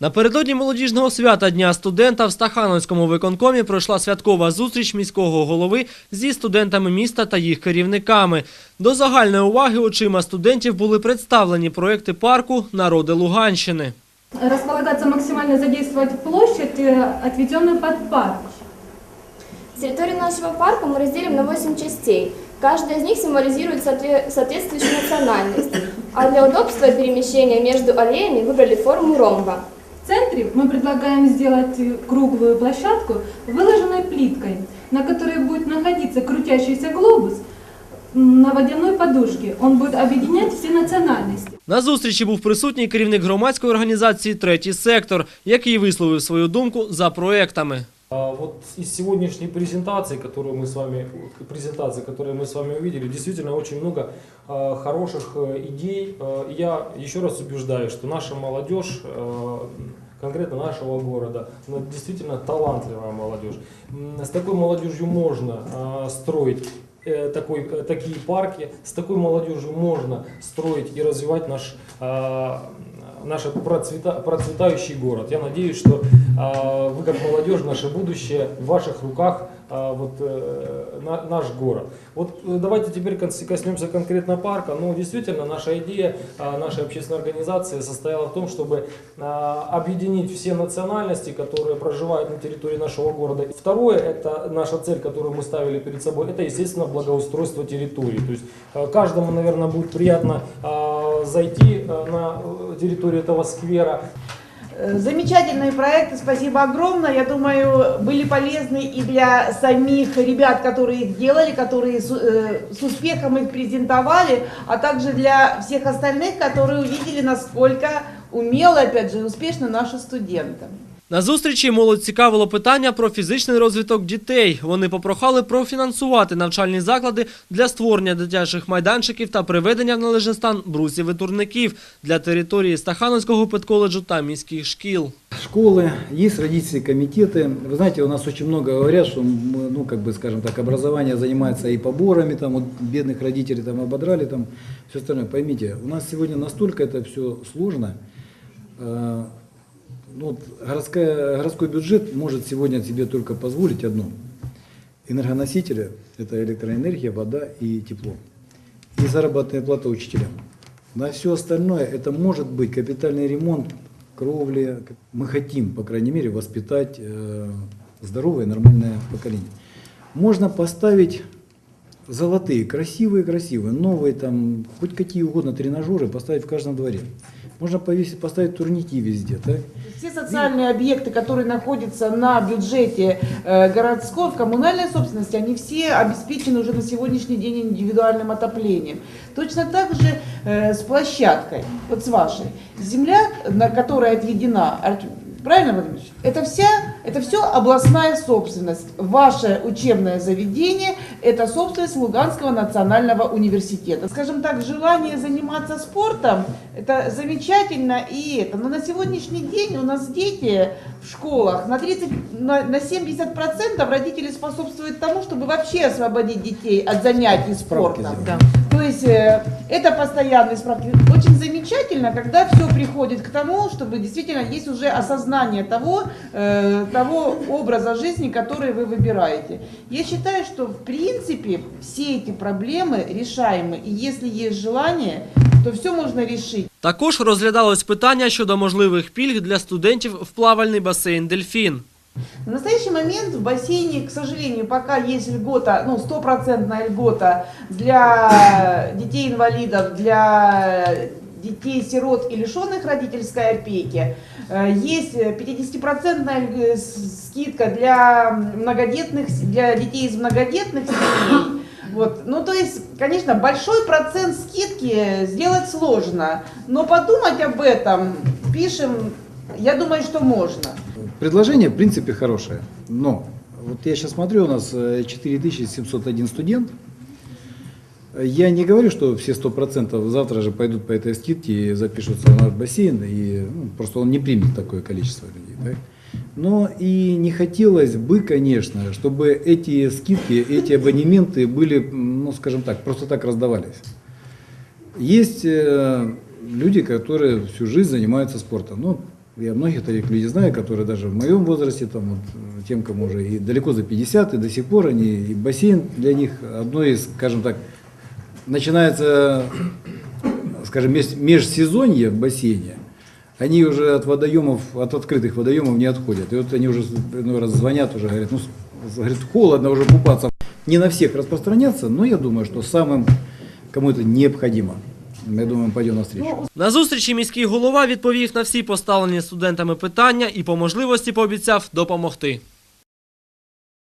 Напередодні молодіжного свята Дня студента в Стахановському виконкомі пройшла святкова зустріч міського голови зі студентами міста та їх керівниками. До загальної уваги очима студентів були представлені проекти парку Народи Луганщини. располагаться максимально задействовать площадь, э, отведенную под парк. Территорию нашего парка мы разделим на 8 частей. Каждая из них символизирует соотве- соответствующую национальность. А для удобства перемещения между аллеями выбрали форму ромба. В центре мы предлагаем сделать э, круглую площадку, выложенной плиткой, на которой будет находиться крутящийся глобус м, на водяной подушке. Он будет объединять все национальности. На зустрічі був присутній керівник громадської організації Третій сектор, який висловив свою думку за проектами. А Вот из сегодняшней презентации, которую мы с вами, презентации, которую мы с вами увидели, действительно очень много а, хороших э, идей. А, и я еще раз убеждаю, что наша молодежь, а, конкретно нашего города, она действительно талантливая молодежь. С такой молодежью можно а, строить э, такой, э, такие парки, с такой молодежью можно строить и развивать наш, а, наш процвета, процветающий город. Я надеюсь, что а, вы как молодежь, наше будущее, в ваших руках а, вот, э, на- наш город. Вот э, давайте теперь коснемся конкретно парка. Ну, действительно, наша идея, а, нашей общественной организации состояла в том, чтобы а, объединить все национальности, которые проживают на территории нашего города. Второе, это наша цель, которую мы ставили перед собой, это, естественно, благоустройство территории. То есть э, каждому, наверное, будет приятно а, зайти э, на э, территорию этого сквера, Э, Замечательные проекты, спасибо огромное. Я думаю, были полезны и для самих ребят, которые их делали, которые с, э, с успехом их презентовали, а также для всех остальных, которые увидели, насколько умело, опять же, успешно наши студенты. На зустрічі молодь цікавило питання про фізичний розвиток дітей. Вони попрохали профінансувати навчальні заклади для створення дитячих майданчиків та приведення в належний стан брусів і турників для території Стахановського педколеджу та міських шкіл. школы, есть родительские комитеты. Вы знаете, у нас очень много говорят, что, мы, ну, как бы, скажем так, образование занимается и поборами, там, вот, бедных родителей там ободрали, там, все остальное. Поймите, у нас сегодня настолько это все сложно, э, ну, вот городская, городской бюджет может сегодня себе только позволить одно. Энергоносители – это электроэнергия, вода и тепло. И заработная плата учителям. На все остальное это может быть капитальный ремонт кровли. Мы хотим, по крайней мере, воспитать э, здоровое, нормальное поколение. Можно поставить золотые, красивые-красивые, новые там, хоть какие угодно тренажеры поставить в каждом дворе. Можно повесить, поставить турники везде. Так? Все социальные объекты, которые находятся на бюджете э, городской, в коммунальной собственности, они все обеспечены уже на сегодняшний день индивидуальным отоплением. Точно так же э, с площадкой, вот с вашей. Земля, на которой отведена, правильно, Владимир Ильич? Это вся, это все областная собственность. Ваше учебное заведение – это собственность Луганского национального университета. Скажем так, желание заниматься спортом – это замечательно и это. Но на сегодняшний день у нас дети в школах на 30, на, на 70% родители способствуют тому, чтобы вообще освободить детей от занятий спортом. То есть э, это постоянные справки. Очень замечательно, когда все приходит к тому, чтобы действительно есть уже осознание того, э, того образа жизни, который вы выбираете. Я считаю, что в принципе все эти проблемы решаемы. И если есть желание, то все можно решить. Також розглядалось питання щодо можливих пільг для студентів в плавальний басейн Дельфін. В настоящий момент в бассейне, к сожалению, пока есть льгота, ну, стопроцентная льгота для детей-инвалидов, для детей-сирот и лишенных родительской опеки. Э, Есть 50% ль- с- скидка для многодетных, для детей из многодетных семей. Вот. Ну, то есть, конечно, большой процент скидки сделать сложно, но подумать об этом пишем, я думаю, что можно. Предложение, в принципе, хорошее. Но вот я сейчас смотрю, у нас э, 4701 студент. Я не говорю, что все 100% завтра же пойдут по этой скидке и запишутся в наш бассейн, и ну, просто он не примет такое количество людей. так? Но и не хотелось бы, конечно, чтобы эти скидки, эти абонементы были, ну, скажем так, просто так раздавались. Есть э, люди, которые всю жизнь занимаются спортом. Ну, я многих таких людей знаю, которые даже в моем возрасте, там, вот, тем, кому уже и далеко за 50, и до сих пор они, и бассейн для них одно из, скажем так, начинается, скажем, меж- межсезонье в бассейне, они уже от водоемов, от открытых водоемов не отходят. И вот они уже ну, раз звонят, уже говорят, ну, говорит, холодно уже купаться. Не на всех распространяться, но я думаю, что самым, кому это необходимо, я думаю, мы пойдем навстречу. На зустрічі міський голова відповів на всі поставлені студентами питання і по можливості пообіцяв допомогти.